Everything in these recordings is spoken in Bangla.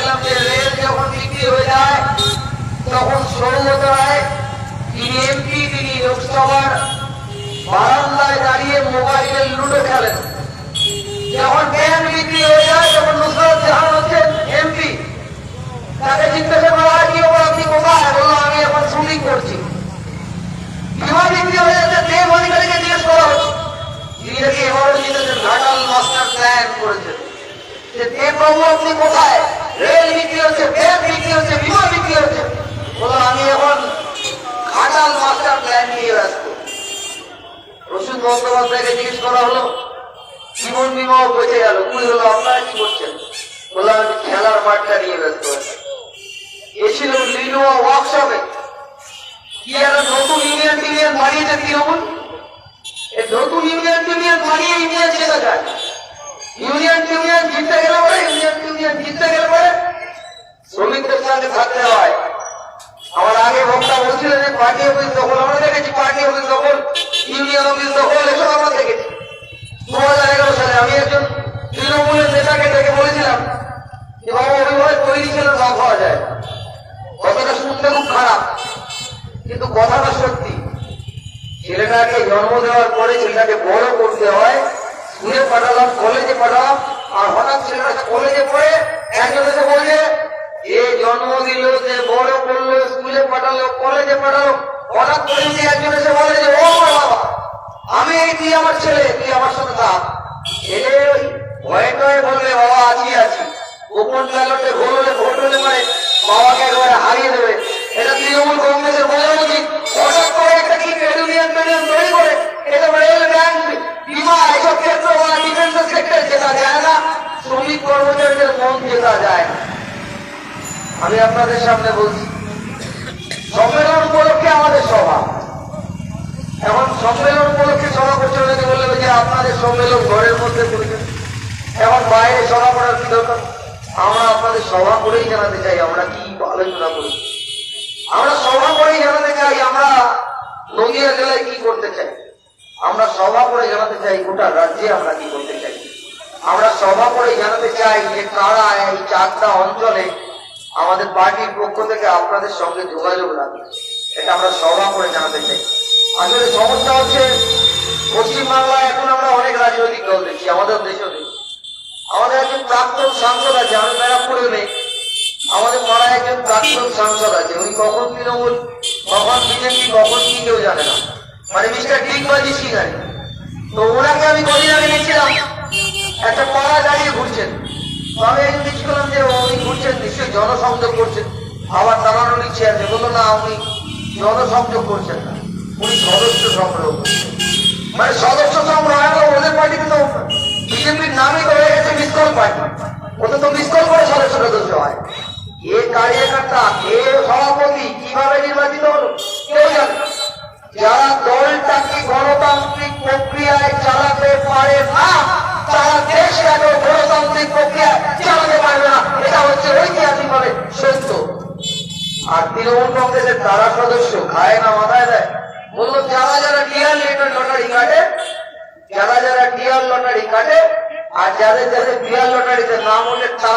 দেখলাম যে রেল যখন বিক্রি হয়ে যায়, তখন সৌমতরায় তিনি এমপি তিনি লোকসভার বারান্দায় দাঁড়িয়ে মোবাইলের লুডো খেলেন। যখন ব্যান বিক্রি হয়ে যায়, তখন নুসরত জাহান হচ্ছেন এমপি তাকে জিজ্ঞাসা করা হয়, কি আপনি কোথায়? বলল, আমি এখন শুটিং করছি। বিমা বিক্রি হয়ে আমি এখন ঘাটাল মাস্টার প্ল্যান নিয়ে ব্যস্ত। রসুন বন্দ্যোপাধ্যায়কে জিজ্ঞেস করা হলো, জীবন বিমাও বেঁচে গেল। কুড়ি হলো আপনারা কি করছেন? বললাম, আমি খেলার মাঠটা নিয়ে ব্যস্ত আছি। লিনুয়া ওয়ার্কশপে কি একটা নতুন ইউনিয়ন টিউনিয়ন বানিয়েছে তৃণমূল। এই নতুন ইউনিয়ন টিউনিয়ন বানিয়ে ইউনিয়ন জেতা যায় ইউনিয়ন টিউনিয়ন জিততে গেলে পরে ইউনিয়ন টিউনিয়ন জিততে গেলে পরে শ্রমিকদের সঙ্গে থাকতে হয়। আমার আগে বক্তা বলছিলেন যে পার্টি অফিস দখল, আমরা দেখেছি পার্টি অফিস দখল, ইউনিয়ন অফিস দখল, এসব আমরা দেখেছি। দু হাজার এগারো সালে আমি একজন তৃণমূলের নেতাকে ডেকে বলেছিলাম যে, বাবা, অভিভাবক তৈরি ছিল, না খাওয়া যায়। কথাটা শুনতে খুব খারাপ, কিন্তু কথাটা সত্যি। ছেলেটাকে জন্ম দেওয়ার পরে ছেলেটাকে বড় করতে হয়, স্কুলে পাঠালাম, কলেজে পাঠালাম, আর হঠাৎ ছেলেটাকে কলেজে পড়ে একজন এসে বলছে, এ জন্ম দিল যে বড় করল স্কুলে পাঠালো কলেজে পাঠালো, হঠাৎ করে যদি একজন এসে বলে যে, ও বাবা, আমি এই তুই আমার ছেলে, তুই আমার সাথে থাক। ছেলে ওই ভয়ে টয়ে বলবে বাবা আছি আছি গোপন ব্যালটে ভোট হলে ভোট হলে মানে বাবাকে একবারে হারিয়ে দেবে। এটা তৃণমূল কংগ্রেসের বোঝা উচিত হঠাৎ করে একটা কি ইউনিয়ন ট্রেড তৈরি করে, এটা রেল ব্যাংক, বিমা, এসব ক্ষেত্র বা ডিফেন্স সেক্টর জেতা যায় না, শ্রমিক কর্মচারীদের মন জেতা যায়। আমি আপনাদের সামনে বলছি সম্মেলন উপলক্ষে আমাদের সভা। এখন সম্মেলন উপলক্ষে সভা করছে অনেকে বললে যে আপনাদের সম্মেলন ঘরের মধ্যে করেছেন এখন বাইরে সভা করার কি দরকার? আমরা আপনাদের সভা করেই জানাতে চাই, আমরা কি আলোচনা করি? আমরা সভা করেই জানাতে চাই, আমরা নদিয়া জেলায় কি করতে চাই? আমরা সভা করে জানাতে চাই, গোটা রাজ্যে আমরা কি করতে চাই? আমরা সভা করে জানাতে চাই যে কারা এই চারটা অঞ্চলে আমাদের পার্টির পক্ষ থেকে আপনাদের সঙ্গে যোগাযোগ রাখবে। এটা আমরা সভা করে জানাতে চাই। আসলে সমস্যা হচ্ছে, পশ্চিমবাংলায় এখন আমরা অনেক রাজনৈতিক দল দেখছি, আমাদের দেশেও আমাদের একজন প্রাক্তন সাংসদ আছে, আমি ব্যারাকপুরে নেই আমাদের পাড়ায় একজন প্রাক্তন সাংসদ আছে, উনি কখন তৃণমূল কখন বিজেপি, কখন কি কেউ জানে না। মানে মিস্টার ডিগবাজি সিং আর। তো ওনাকে আমি কদিন আগে দেখছিলাম, একটা পাড়া দাঁড়িয়ে ঘুরছেন। তো আমি করলাম যে উনি ঘুরছেন, নিশ্চয়ই জনসংযোগ করছেন। আবার দাঁড়ানো নিচ্ছে আছে বলল, না, উনি জনসংযোগ করছেন না। উনি সদস্য সংগ্রহ করছেন। মানে সদস্য সংগ্রহ এখন ওদের পার্টিতে তো বিজেপির নামই তো গেছে মিসকল পার্টি ওদের তো মিসকল করে সদস্য সদস্য হয়। কে কার্যকর্তা কে সভাপতি কীভাবে নির্বাচিত হলো, কেউ জানে যারা দলটাকে গণতান্ত্রিক প্রক্রিয়ায় চালাতে পারে না তারা দেশটাকে গণতান্ত্রিক প্রক্রিয়ায় চালাতে পারবে না এটা হচ্ছে ঐতিহাসিকভাবে সত্য আর তৃণমূল কংগ্রেসের তারা সদস্য খায় না মাথায় দেয় বলল যারা যারা ডিয়ার লেটার লটারি কাটে যারা যারা ডিয়ার লটারি কাটে আর যাদের যাদের ডিয়ার লটারিতে নাম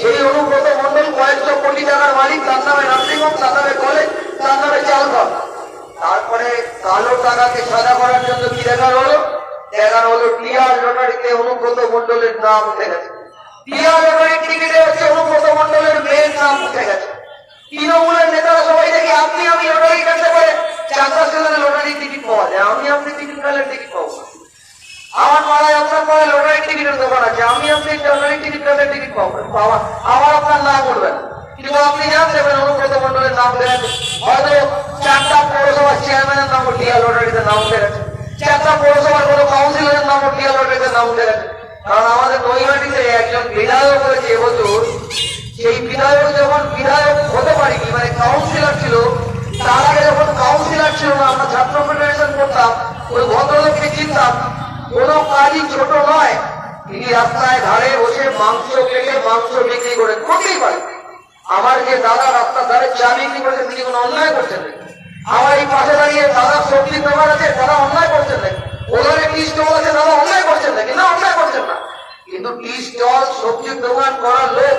সেই অনুব্রত মন্ডল কয়েকশো কোটি টাকার মালিক, তার নামে নার্সিংহোম তার নামে কলেজ, তার নামে চাল কল তারপরে কালো টাকাকে সাদা করার জন্য কি দেখা হলো? দেখা হলো টিআর লটারিতে অনুব্রত মন্ডলের নাম উঠে গেছে। টিআর লটারির টিকিটে হচ্ছে অনুব্রত মন্ডলের নাম উঠে গেছে। তৃণমূলের নেতারা সবাই দেখি, আপনি আমি লটারি কাটতে পারে। চার হাজার টিকিট পাওয়া যায়। আমি আপনি টিকিট কাটলে টিকিট পাবো। আমার পাড়ায় আপনার পাড়ায় লটারি টিকিটের দোকান আছে, আমি আপনি লটারি টিকিট কাটলে টিকিট পাবো, পাওয়া আমার আপনার নাম করবেন কিন্তু আপনি জান দেবেন অনুব্রত মন্ডলের নাম গেছে হয়তো চারটা পৌরসভার চেয়ারম্যানের নাম ডিয়া লটারিতে নাম গেছে। চারটা পৌরসভার কোনো কাউন্সিলরের নাম ডিয়া লটারিতে নাম গেছে। কারণ আমাদের নৈহাটিতে একজন বিধায়ক হয়েছে এবছর সেই বিধায়ক যখন বিধায়ক হতে পারিনি মানে কাউন্সিলর ছিল, তার আগে যখন কাউন্সিলর ছিল না, আমরা ছাত্র ফেডারেশন করতাম, ওই ভদ্রলোককে চিনতাম কোনো কাজই ছোট নয়। তিনি রাস্তায় ধারে বসে মাংস কেটে মাংস বিক্রি করেন করতেই পারে আমার যে দাদা রাস্তার ধারে চা বিক্রি করেছে তিনি কোনো অন্যায় করছেন আমার এই পাশে দাঁড়িয়ে দাদা সবজি দোকান আছে দাদা অন্যায় করছেন নাকি ওখানে টি স্টল আছে দাদা অন্যায় করছেন নাকি না অন্যায় করছেন না। কিন্তু টি স্টল সবজির দোকান করার লোক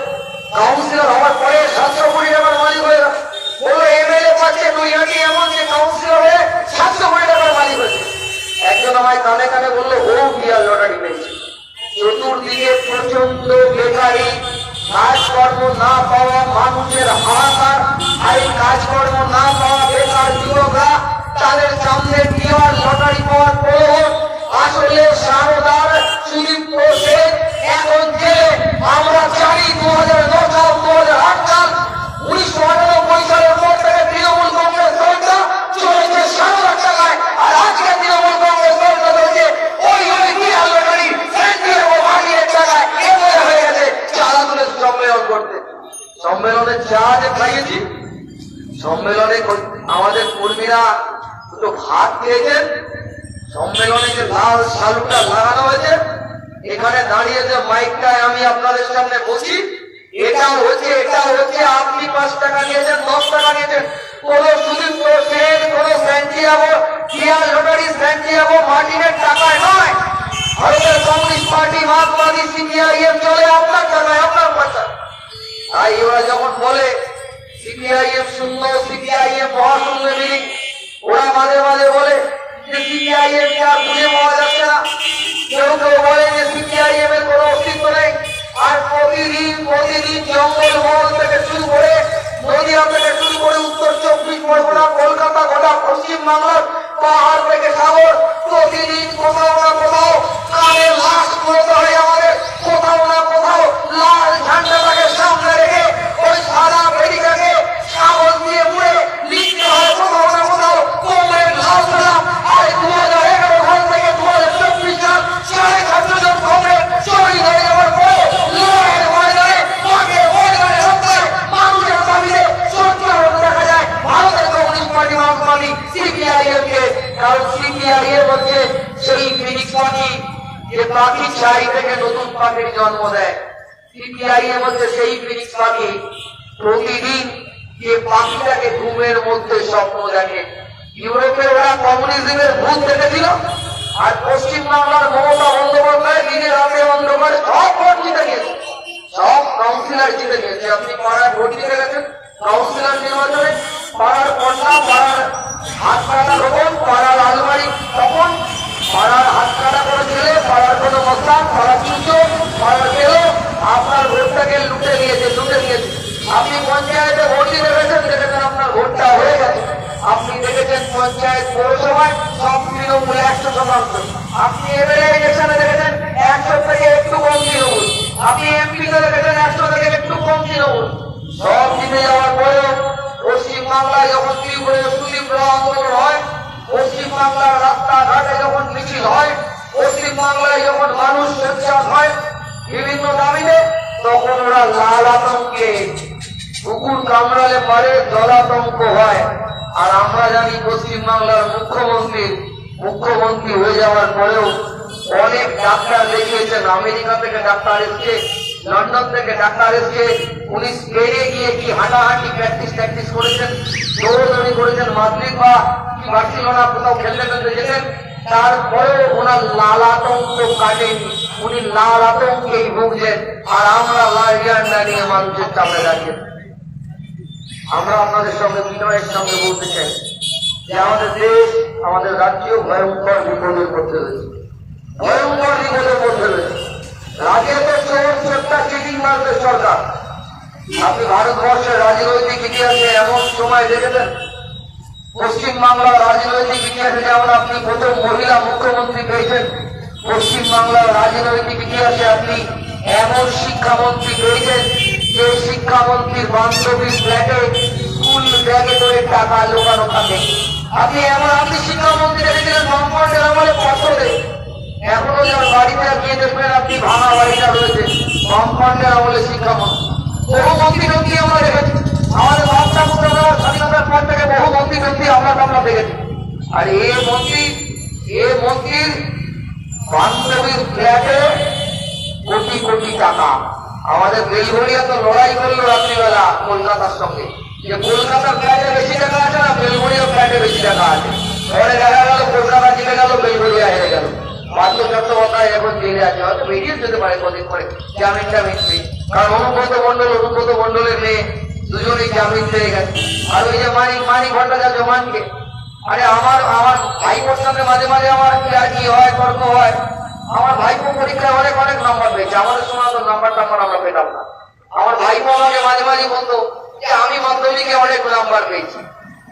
কাউন্সিলর হওয়ার পরে সাতশো কোটি টাকার মালিক হয়ে গেল। বলল, এমএলএ পাচ্ছে দুই আগে এমন যে কাউন্সিলর হয়ে সাতশো কোটি টাকার মালিক হয়েছে একজন আমায় কানে কানে বলল লটারি পেয়েছে চতুর্দিকে প্রচণ্ড বেকারি, কাজকর্ম না পাওয়া মানুষের হাহাকার, আর এই কাজকর্ম না পাওয়া বেকার যুবকরা তাদের সামনে বিয়ার লটারি পাওয়ার পর আসলে সারদার সুদীপ্ত সেন এখন যে আমরা জানি দু হাজার ন সম্মেলনে যে লাল শালুটা লাগানো হয়েছে। এখানে দাঁড়িয়ে যে মাইকটায় আমি আপনাদের সামনে বসি, এটা হচ্ছে এটা হচ্ছে, আপনি পাঁচ টাকা নিয়েছেন, দশ টাকা নিয়েছেন। কোন সুদীপ্ত সেন কোন স্যান্টিয়াগো কিয়ার লটারি, স্যান্টিয়াগো, মার্টিনের টাকায় নয়। ভারতের কমিউনিস্ট পার্টি মার্কসবাদী সিপিআইএম চলে আপনার টাকায়, আপনার পয়সা তাই ওরা যখন বলে, সিপিআইএম শূন্য, সিপিআইএম মহাশূন্য মিলিং ওরা মাঝে মাঝে বলে যে সিপিআইএম কে আর খুঁজে পাওয়া যাচ্ছে না। কেউ কেউ বলে যে সিপিআইএম এর কোনো অস্তিত্ব নেই। আর প্রতিদিন প্রতিদিন জঙ্গল মহল থেকে শুরু করে, নদিয়া থেকে শুরু উত্তর চব্বিশ পরগনা, কলকাতা গোটা পশ্চিম বাংলার পাহাড় থেকে সাগর প্রতিদিন কোথাও না কোথাও কানে লাশ করতে হয় আমাদের কোথাও না কোথাও লাল ঝান্ডাটাকে সামনে রেখে ওই সারা আমেরিকাকে সাগর দিয়ে মুড়ে লিখতে হয় কোথাও না কোথাও কমরেড লাল সালাম আর দু হাজার এগারো সাল থেকে দু হাজার চব্বিশ সাল সাড়ে সাতশো জন কমরেড শহীদ হয়ে যাওয়ার পরে লড়াইয়ের ময়দানে মাঠে ময়দানে রাস্তায় মানুষের দাবিতে সত্যি দেখা যায় ভারতের কমিউনিস্ট পার্টি মার্কসবাদী সিপিআইএম কে কারণ সিপিআইএম হচ্ছে সেই ফিনিক্স পাখি যে পাখি ছাই থেকে নতুন পাখির জন্ম দেয়। সিপিআইএম হচ্ছে সেই ফিনিক্স পাখি প্রতিদিন যে পাখিটাকে ঘুমের মধ্যে স্বপ্ন দেখে। ইউরোপে ওরা কমিউনিজমের ভূত দেখেছিল, আর পশ্চিম বাংলার মমতা বন্দ্যোপাধ্যায় নিজের হাতে অন্ধকারে সব ভোট জিতে গেছে সব কাউন্সিলর জিতে গেছে আপনি পাড়ায় ভোট দিতে গেছেন কাউন্সিলর নির্বাচনে পাড়ার কন্যা পাড়ার হাত কাটা রোপণ, পাড়ার আলমারি তখন পাড়ার হাত কাটা করে ছেলে পাড়ার কোনো মস্তান পাড়ার চুচো পাড়ার গেল আপনার ভোটটাকে লুটে নিয়েছে লুটে নিয়েছে। আপনি পঞ্চায়েতে ভোট দিতে গেছেন, দেখেছেন আপনার ভোটটা হয়ে গেছে। আপনি দেখেছেন পঞ্চায়েত পৌরসভায় সব তৃণমূল একশো শতাংশ। আপনি এমএলএ ইলেকশনে দেখেছেন একশো থেকে একটু কম তৃণমূল। আপনি এমপিতে দেখেছেন একশো থেকে একটু কম তৃণমূল। সব জিতে যাওয়ার পরেও পশ্চিম বাংলায় যখন ত্রিপুরে সুতীব্র আন্দোলন হয়, পশ্চিম বাংলার রাস্তাঘাটে বাংলায় যখন মানুষ সোচ্চার হয় বিভিন্ন দাবিতে, তখন ওরা লাল আতঙ্কে কুকুর কামড়ালে পারে জলাতঙ্ক হয়। আর আমরা জানি পশ্চিম বাংলার মুখ্যমন্ত্রী মুখ্যমন্ত্রী হয়ে যাওয়ার পরেও অনেক ডাক্তার দেখিয়েছেন। আমেরিকা থেকে ডাক্তার এসছে, লন্ডন থেকে ডাক্তার এসছে, উনি স্পেনে গিয়ে কি হাঁটাহাঁটি প্র্যাকটিস প্র্যাকটিস করেছেন, দৌড়দৌড়ি করেছেন, মাদ্রিদ বা বার্সিলোনা কোথাও খেলতে খেলতে যেতেন তারপরেও ওনার লাল আতঙ্ক কাটেনি। উনি লাল আতঙ্কেই ভুগছেন। আর আমরা লাল ঝান্ডা নিয়ে মানুষের সামনে দাঁড়িয়ে আমরা আপনাদের সঙ্গে বিনয়ের সঙ্গে বলতে চাই যে আমাদের দেশ, আমাদের রাজ্য ভয়ঙ্কর বিপদের মধ্যে রয়েছে। ভয়ঙ্কর বিপদের মধ্যে রয়েছে। রাজ্যে তো চোর চোরটা চিটিং মারবে সরকার। আপনি ভারতবর্ষের রাজনৈতিক ইতিহাসে এমন সময় দেখেছেন? পশ্চিম বাংলার রাজনৈতিক ইতিহাসে যেমন আপনি প্রথম মহিলা মুখ্যমন্ত্রী পেয়েছেন, পশ্চিম বাংলার রাজনৈতিক ইতিহাসে আপনি এমন শিক্ষামন্ত্রী পেয়েছেন যে শিক্ষামন্ত্রীর বান্ধবীর ফ্ল্যাটে স্কুল ব্যাগে করে টাকা লোকানো থাকে। আপনি এমন আপনি শিক্ষামন্ত্রী দেখেছিলেন বামফ্রন্টের আমলে পছন্দে এখনও যার বাড়িতে গিয়ে দেখবেন আপনি ভাঙা বাড়িটা রয়েছে বামফ্রন্টের আমলে শিক্ষামন্ত্রী। বহু মন্ত্রী আমরা দেখেছি। আমাদের বাচ্চা পুত্ররা স্বাধীনতার পর থেকে বহু মন্ত্রী আমরা আমরা দেখেছি। আর এ মন্ত্রী এ মন্ত্রীর বান্ধবীর ফ্ল্যাটে কোটি কোটি টাকা। আমাদের বেলঘড়িয়া তো লড়াই করল রাত্রিবেলা কলকাতার সঙ্গে। যে কলকাতার ফ্ল্যাটে বেশি টাকা আছে না, বেলঘড়িয়া ফ্ল্যাটে বেশি টাকা আছে। পরে দেখা গেল, কলকাতা জিতে গেল, বেলঘড়িয়া হেরে গেল। পার্থ চট্টোপাধ্যায় এখন জেলে আছে। হয়তো বেরিয়ে যেতে পারে কদিন পরে। জামিন টামিন পেয়ে কারণ অনুব্রত মন্ডল অনুব্রত মন্ডলের মেয়ে দুজনেই জামিন পেয়ে গেছে। আর ওই যে মানি মানি ভট্টাচার্য মানকে। আরে আমার আমার ভাইপোর সঙ্গে মাঝে মাঝে আমার কি হয়, তর্ক হয়। আমার ভাইপো পরীক্ষায় অনেক অনেক নাম্বার পেয়েছে। আমাদের সময় তো নাম্বার টাম্বার আমরা পেতাম না। আমার ভাইপো আমাকে মাঝে মাঝে বলতো যে আমি মাধ্যমিকে অনেক নাম্বার পেয়েছি।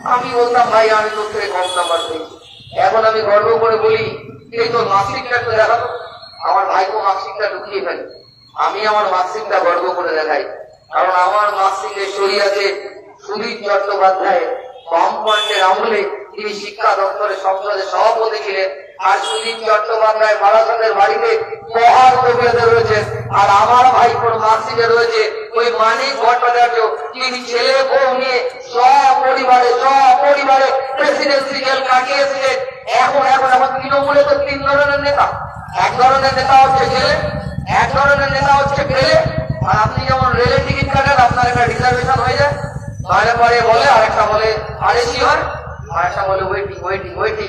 আমি বলতাম, ভাই, আমি তোর থেকে কম নাম্বার পেয়েছি। এখন আমি গর্ব করে বলি, এই তোর মার্কশিটটা একটু দেখাতো। আমার ভাইপো মার্কশিটটা ঢুকিয়ে ফেলে। আমি আমার মার্কশিটটা গর্ব করে দেখাই। কারণ আমার মার্কশিটে সই সুদীপ চট্টোপাধ্যায় বামফ্রন্টের আমলে তিনি শিক্ষা দপ্তরের সংসদের সভাপতি ছিলেন। আর সুদীপ চট্টোপাধ্যায় বারাসতের বাড়িতে মহান কবিরাজে রয়েছেন আর আমার ভাইপোর মার্কশিটে রয়েছে ওই মানিক ভট্টাচার্য। তিনি ছেলে, বউ নিয়ে সপরিবারে সপরিবারে প্রেসিডেন্সি জেল কাটিয়েছিলেন এখন এখন এখন তৃণমূলে তো তিন ধরনের নেতা। এক ধরনের নেতা হচ্ছে ছেলে, এক ধরনের নেতা হচ্ছে পেলে আর আপনি যেমন রেলের টিকিট কাটেন, আপনার একটা রিজার্ভেশন হয়ে যায়। তাহলে পরে বলে আরেকটা বলে আর এসি হয়, আরেকটা বলে ওয়েটিং ওয়েটিং ওয়েটিং